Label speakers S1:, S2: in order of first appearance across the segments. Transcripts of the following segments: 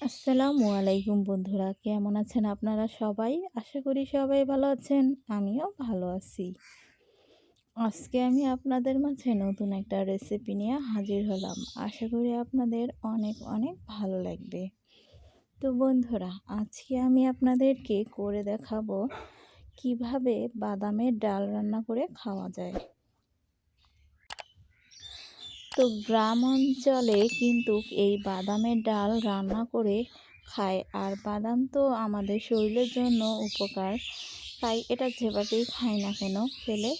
S1: আসসালামু আলাইকুম বন্ধুরা, কেমন আছেন আপনারা সবাই? আশা করি সবাই ভালো আছেন, আমিও ভালো আছি। আজকে আমি আপনাদের মাঝে নতুন একটা রেসিপি নিয়ে হাজির হলাম। আশা করি আপনাদের অনেক অনেক ভালো লাগবে। তো বন্ধুরা, আজকে আমি আপনাদেরকে করে দেখাবো কীভাবে বাদামের ডাল রান্না করে খাওয়া যায়। তো গ্রাম অঞ্চলে কিন্তু এই বাদামের ডাল রান্না করে খায়। আর বাদাম তো আমাদের শরীরের জন্য উপকার। তাই এটা যেভাবেই খাই না কেন, খেলে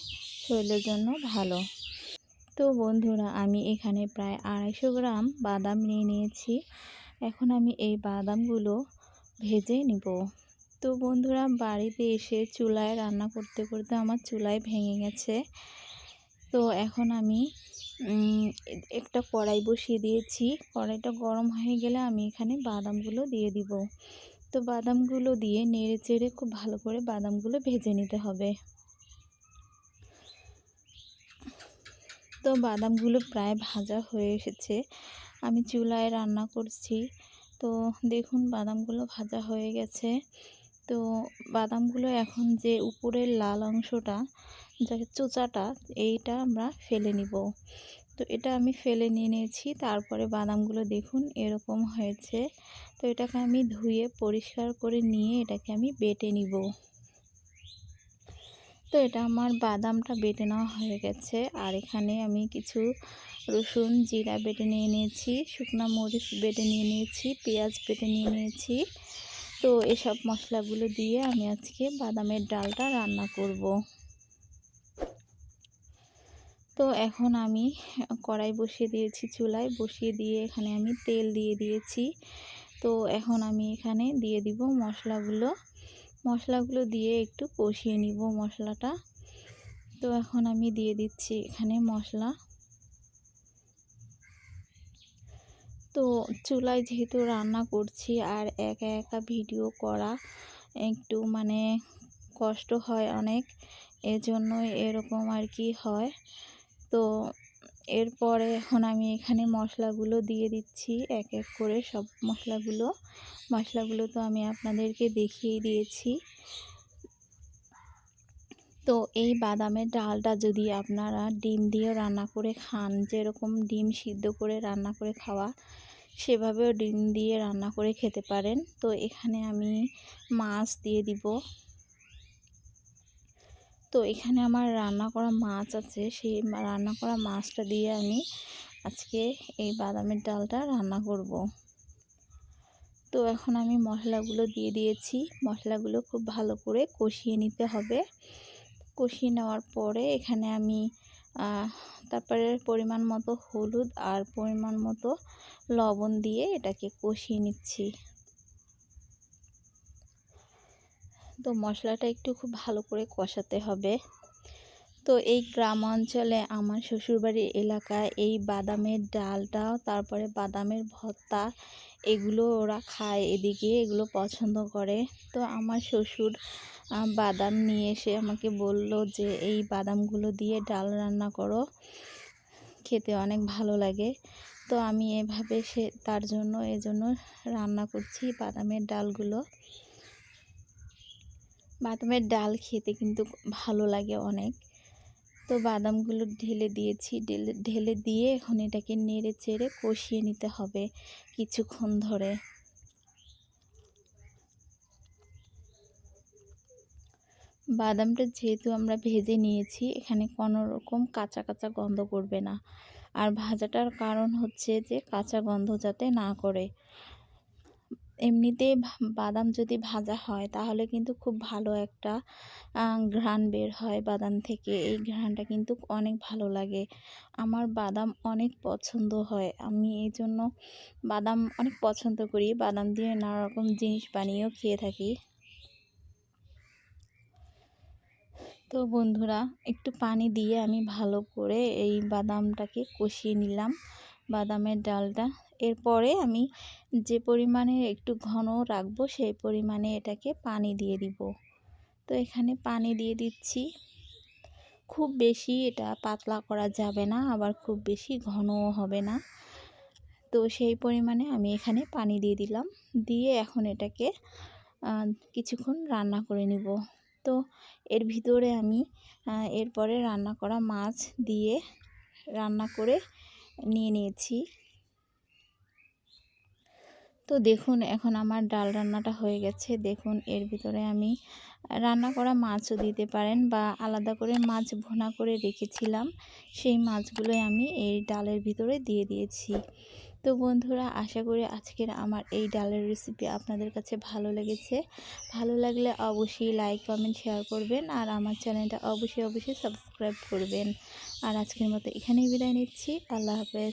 S1: শরীরের জন্য ভালো। তো বন্ধুরা, আমি এখানে প্রায় আড়াইশো গ্রাম বাদাম নিয়ে নিয়েছি। এখন আমি এই বাদামগুলো ভেজে নিব। তো বন্ধুরা, বাড়িতে এসে চুলায় রান্না করতে করতে আমার চুলায় ভেঙে গেছে। তো এখন আমি একটা কড়াই বসিয়ে দিয়েছি। কড়াইটা গরম হয়ে গেলে আমি এখানে বাদামগুলো দিয়ে দিব। তো বাদামগুলো দিয়ে নেড়ে চেড়ে খুব ভালো করে বাদামগুলো ভেজে নিতে হবে। তো বাদামগুলো প্রায় ভাজা হয়ে এসেছে। আমি চুলায় রান্না করছি। তো দেখুন বাদামগুলো ভাজা হয়ে গেছে। তো বাদামগুলো এখন যে উপরের লাল অংশটা যাকে চোচাটা, এইটা আমরা ফেলে নিব। তো এটা আমি ফেলে নিয়ে নিয়েছি, তারপরে বাদামগুলো দেখুন এরকম হয়েছে। তো এটাকে আমি ধুয়ে পরিষ্কার করে নিয়ে এটাকে আমি বেটে নিব। তো এটা আমার বাদামটা বেটে নেওয়া হয়ে গেছে। আর এখানে আমি কিছু রসুন জিরা বেটে নিয়ে নিয়েছি, শুকনো মরিচ বেটে নিয়ে নিয়েছি, পেঁয়াজ বেটে নিয়ে নিয়েছি। তো এসব মশলাগুলো দিয়ে আমি আজকে বাদামের ডালটা রান্না করব। তো এখন আমি কড়াই বসিয়ে দিয়েছি চুলায়। বসিয়ে দিয়ে এখানে আমি তেল দিয়ে দিয়েছি। তো এখন আমি এখানে দিয়ে দিব মশলাগুলো। মশলাগুলো দিয়ে একটু কষিয়ে নিব মশলাটা। তো এখন আমি দিয়ে দিচ্ছি এখানে মশলা। তো চুলায় যেহেতু রান্না করছি আর একা একা ভিডিও করা একটু মানে কষ্ট হয় অনেক, এজন্যই এরকম আর কি হয়। তো এরপরে এখন আমি এখানে মশলাগুলো দিয়ে দিচ্ছি, এক এক করে সব মশলাগুলো। মশলাগুলো তো আমি আপনাদেরকে দেখিয়ে দিয়েছি। তো এই বাদামের ডালটা যদি আপনারা ডিম দিয়ে রান্না করে খান, যেরকম ডিম সিদ্ধ করে রান্না করে খাওয়া, সেভাবেও ডিম দিয়ে রান্না করে খেতে পারেন। তো এখানে আমি মাছ দিয়ে দিব। তো এখানে আমার রান্না করা মাছ আছে, সেই রান্না করা মাছটা দিয়ে আমি আজকে এই বাদামের ডালটা রান্না করব। তো এখন আমি মশলাগুলো দিয়ে দিয়েছি। মশলাগুলো খুব ভালো করে কষিয়ে নিতে হবে। কষিয়ে নেওয়ার পরে এখানে আমি তারপরে পরিমাণ মতো হলুদ আর পরিমাণ মতো লবণ দিয়ে এটাকে কষিয়ে নিচ্ছি। তো মশলাটা একটু খুব ভালো করে কষাতে হবে। তো এই গ্রাম অঞ্চলে আমার শ্বশুরবাড়ির এলাকায় এই বাদামের ডালটা, তারপরে বাদামের ভর্তা এগুলো ওরা খায় এদিকে, এগুলো পছন্দ করে। তো আমার শ্বশুর বাদাম নিয়ে এসে আমাকে বলল যে, এই বাদামগুলো দিয়ে ডাল রান্না করো, খেতে অনেক ভালো লাগে। তো আমি এভাবে সে, তার জন্য এজন্য রান্না করছি বাদামের ডালগুলো। বাদামের ডাল খেতে কিন্তু ভালো লাগে অনেক। তো বাদামগুলো ঢেলে দিয়েছি। ঢেলে ঢেলে দিয়ে এখন এটাকে নেড়ে চেড়ে কষিয়ে নিতে হবে কিছুক্ষণ ধরে। বাদামটা যেহেতু আমরা ভেজে নিয়েছি, এখানে কোনো রকম কাঁচা কাঁচা গন্ধ করবে না। আর ভাজাটার কারণ হচ্ছে যে কাঁচা গন্ধ যাতে না করে। এমনিতে বাদাম যদি ভাজা হয়, তাহলে কিন্তু খুব ভালো একটা ঘ্রাণ বের হয় বাদাম থেকে। এই ঘ্রাণটা কিন্তু অনেক ভালো লাগে। আমার বাদাম অনেক পছন্দ হয়। আমি এই জন্য বাদাম অনেক পছন্দ করি। বাদাম দিয়ে নানা রকম জিনিস বানিয়েও খেয়ে থাকি। তো বন্ধুরা, একটু পানি দিয়ে আমি ভালো করে এই বাদামটাকে কষিয়ে নিলাম। বাদামের ডালটা। এরপরে আমি যে পরিমাণে একটু ঘন রাখব, সেই পরিমাণে এটাকে পানি দিয়ে দিব। তো এখানে পানি দিয়ে দিচ্ছি। খুব বেশি এটা পাতলা করা যাবে না, আবার খুব বেশি ঘনও হবে না। তো সেই পরিমাণে আমি এখানে পানি দিয়ে দিলাম। দিয়ে এখন এটাকে কিছুক্ষণ রান্না করে নিব। তো এর ভিতরে আমি এরপরে রান্না করা মাছ দিয়ে রান্না করে নিয়ে নিয়েছি। তো দেখুন, এখন আমার ডাল রান্নাটা হয়ে গেছে। দেখুন, এর ভিতরে আমি রান্না করা মাছও দিতে পারেন বা আলাদা করে মাছ ভোনা করে রেখেছিলাম। সেই মাছগুলোই আমি এই ডালের ভিতরে দিয়ে দিয়েছি। তো বন্ধুরা, আশা করি আজকের আমার এই ডালের রেসিপি আপনাদের কাছে ভালো লেগেছে। ভালো লাগলে অবশ্যই লাইক কমেন্ট শেয়ার করবেন আর আমার চ্যানেলটা অবশ্যই অবশ্যই সাবস্ক্রাইব করবেন। আর আজকের মতো এখানেই বিদায় নিচ্ছি। আল্লাহ হাফেজ।